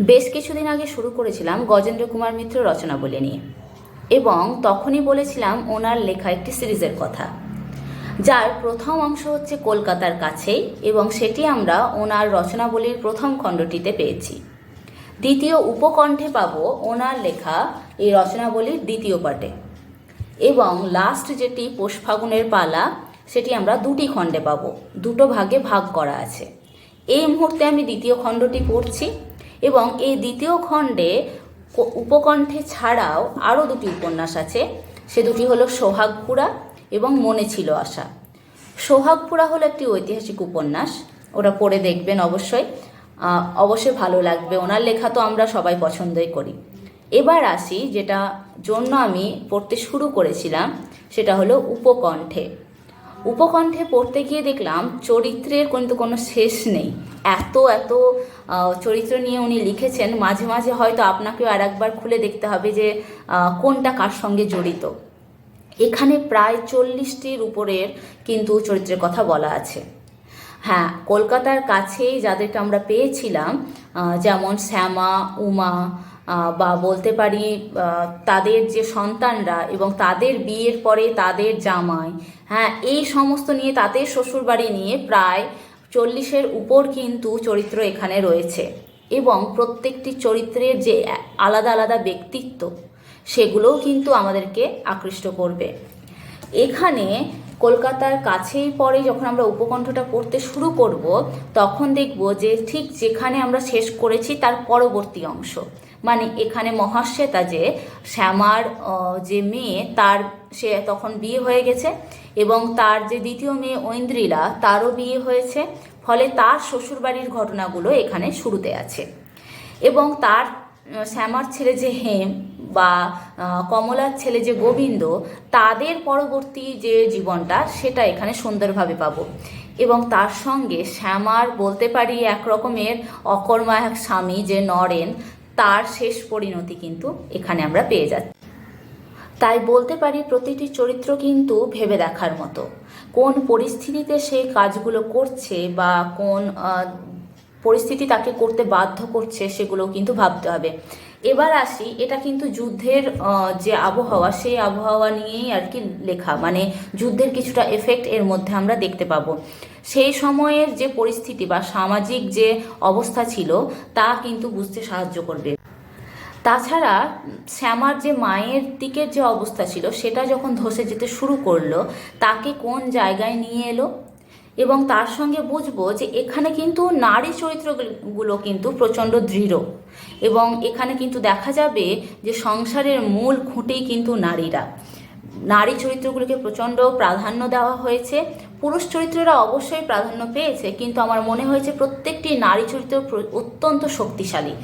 বেশ কিছুদিন আগে শুরু করেছিলাম গজেন্দ্র কুমার মিত্র রচনাবলী নিয়ে। এবং তখনই বলেছিলাম ওনার লেখা একটি সিরিজের কথা। যার প্রথম অংশ হচ্ছে কলকাতার কাছেই এবং সেটি আমরা ওনার রচনাবলীর প্রথম খণ্ডটিতে পেয়েছি। দ্বিতীয় উপকণ্ঠে পাব ওনার লেখা এই রচনাবলীর দ্বিতীয় পার্টে। এবং লাস্ট যেটি পৌষ ফাগুনের পালা, সেটি আমরা দুটি খণ্ডে পাব। দুটো ভাগে ভাগ করা আছে। এই মুহূর্তে আমি দ্বিতীয় খণ্ডটি পড়ছি। এবং এই দ্বিতীয় খণ্ডে উপকণ্ঠে ছাড়াও আরও দুটি উপন্যাস আছে। সে দুটি হলো সোহাগপুরা এবং মনে ছিল আশা। সোহাগপুরা হলো একটি ঐতিহাসিক উপন্যাস ওটা পড়ে দেখবেন অবশ্যই। অবশ্যই ভালো লাগবে। ওনার লেখা তো আমরা সবাই পছন্দই করি। এবার আসি, যেটা জন্য আমি পড়তে শুরু করেছিলাম, সেটা হলো উপকণ্ঠে। উপকণ্ঠে পড়তে গিয়ে দেখলাম চরিত্রের কিন্তু কোনো শেষ নেই। এত এত চরিত্র নিয়ে উনি লিখেছেন, মাঝে মাঝে হয়তো আপনাকেও আর একবার খুলে দেখতে হবে যে কোনটা কার সঙ্গে জড়িত। এখানে প্রায় চল্লিশটির উপরের কিন্তু চরিত্রের কথা বলা আছে। হ্যাঁ কলকাতার কাছেই যাদেরকে আমরা পেয়েছিলাম যেমন শ্যামা, উমা বা বলতে পারি তাদের যে সন্তানরা এবং তাদের বিয়ের পরে তাদের জামাই হ্যাঁ এই সমস্ত নিয়ে তাদের শ্বশুরবাড়ি নিয়ে প্রায় চল্লিশের উপর কিন্তু চরিত্র এখানে রয়েছে এবং প্রত্যেকটি চরিত্রের যে আলাদা আলাদা ব্যক্তিত্ব সেগুলোও কিন্তু আমাদেরকে আকৃষ্ট করবে। এখানে কলকাতার কাছেই পরে যখন আমরা উপকণ্ঠটা পড়তে শুরু করব, তখন দেখব যে ঠিক যেখানে আমরা শেষ করেছি তার পরবর্তী অংশ। মানে এখানে মহাশ্বেতা যে, শ্যামার যে মেয়ে, তার, সে তখন বিয়ে হয়ে গেছে এবং তার যে দ্বিতীয় মেয়ে ঐন্দ্রিলা, তারও বিয়ে হয়েছে। ফলে তার শ্বশুরবাড়ির ঘটনাগুলো এখানে শুরুতে আছে। এবং তার শ্যামার ছেলে যে হেম বা কমলার ছেলে যে গোবিন্দ, তাদের পরবর্তী যে জীবনটা, সেটা এখানে সুন্দরভাবে পাবো। এবং তার সঙ্গে শ্যামার বলতে পারি এক রকমের অকর্মা এক স্বামী যে নরেন তার শেষ পরিণতি কিন্তু এখানে আমরা পেয়ে যাচ্ছি। তাই বলতে পারি প্রতিটি চরিত্র কিন্তু ভেবে দেখার মতো। কোন পরিস্থিতিতে সে কাজগুলো করছে বা কোন পরিস্থিতি তাকে করতে বাধ্য করছে সেগুলো কিন্তু ভাবতে হবে। এবার আসি, এটা কিন্তু যুদ্ধের যে আবহাওয়া, সেই আবহাওয়া নিয়েই আর কি লেখা। মানে যুদ্ধের কিছুটা এফেক্ট এর মধ্যে আমরা দেখতে পাবো। সেই সময়ের যে পরিস্থিতি বা সামাজিক যে অবস্থা ছিল, তা কিন্তু বুঝতে সাহায্য করবে। তাছাড়া, শ্যামার যে মায়ের দিকের যে অবস্থা ছিল, সেটা যখন ধসে যেতে শুরু করল, তাকে কোন জায়গায় নিয়ে এলো? এবং তার সঙ্গে বুঝব যে এখানে কিন্তু নারী চরিত্রগুলো কিন্তু প্রচণ্ড দৃঢ়। এবং এখানে কিন্তু দেখা যাবে যে সংসারের মূল খুঁটেই কিন্তু নারীরা। নারী চরিত্রগুলোকে প্রচণ্ড প্রাধান্য দেওয়া হয়েছে। পুরুষ চরিত্ররা অবশ্যই প্রাধান্য পেয়েছে, কিন্তু আমার মনে হয়েছে প্রত্যেকটি নারী চরিত্র অত্যন্ত শক্তিশালী।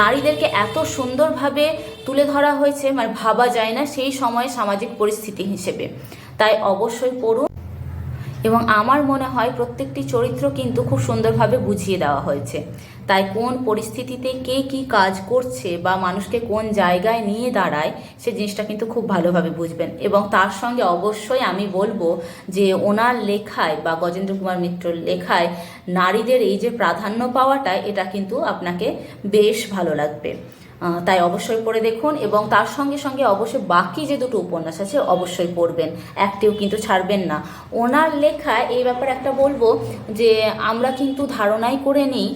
নারীদেরকে এত সুন্দরভাবে তুলে ধরা হয়েছে মানে ভাবা যায় না সেই সময় সামাজিক পরিস্থিতি হিসেবে। তাই অবশ্যই পড়ুন। এবং আমার মনে হয় প্রত্যেকটি চরিত্র কিন্তু খুব সুন্দরভাবে বুঝিয়ে দেওয়া হয়েছে। তাই কোন পরিস্থিতিতে কে কি কাজ করছে বা মানুষকে কোন জায়গায় নিয়ে দাঁড়ায়, সে জিনিসটা কিন্তু খুব ভালোভাবে বুঝবেন। এবং তার সঙ্গে অবশ্যই আমি বলব যে ওনার লেখায় বা গজেন্দ্র কুমার মিত্রর লেখায় নারীদের এই যে প্রাধান্য পাওয়াটা, এটা কিন্তু আপনাকে বেশ ভালো লাগবে। তাই অবশ্যই পড়ে দেখুন এবং তার সঙ্গে সঙ্গে অবশ্যই বাকি যে দুটো উপন্যাস আছে অবশ্যই পড়বেন। একটিও কিন্তু ছাড়বেন না। ওনার লেখা এই ব্যাপারে একটা বলব যে, আমরা কিন্তু ধারণাই করে নিই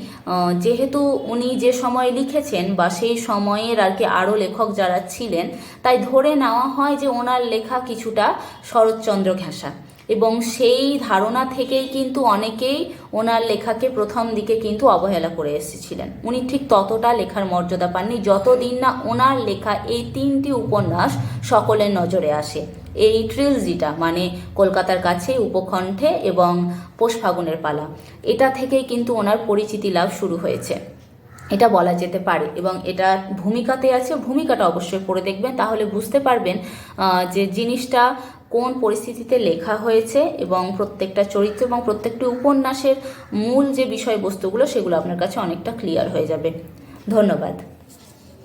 যেহেতু উনি যে সময়ে লিখেছেন বা সেই সময়ের আর কি আরও লেখক যারা ছিলেন, তাই ধরে নেওয়া হয় যে ওনার লেখা কিছুটা শরৎচন্দ্র ঘেঁষা এবং সেই ধারণা থেকেই কিন্তু অনেকেই ওনার লেখাকে প্রথম দিকে কিন্তু অবহেলা করে এসেছিলেন। উনি ঠিক ততটা লেখার মর্যাদা পাননি, যতদিন না ওনার লেখা এই তিনটি উপন্যাস সকলের নজরে আসে। এই ট্রিলজিটা মানে কলকাতার কাছে উপকণ্ঠে এবং পোষ ফাগুনের পালা, এটা থেকেই কিন্তু ওনার পরিচিতি লাভ শুরু হয়েছে। এটা বলা যেতে পারে এবং এটা ভূমিকাতে আছে। ভূমিকাটা অবশ্যই পড়ে দেখবেন, তাহলে বুঝতে পারবেন যে জিনিসটা কোন পরিস্থিতিতে লেখা হয়েছে এবং প্রত্যেকটা চরিত্র এবং প্রত্যেকটি উপন্যাসের মূল যে বিষয়বস্তুগুলো, সেগুলো আপনার কাছে অনেকটা ক্লিয়ার হয়ে যাবে। ধন্যবাদ।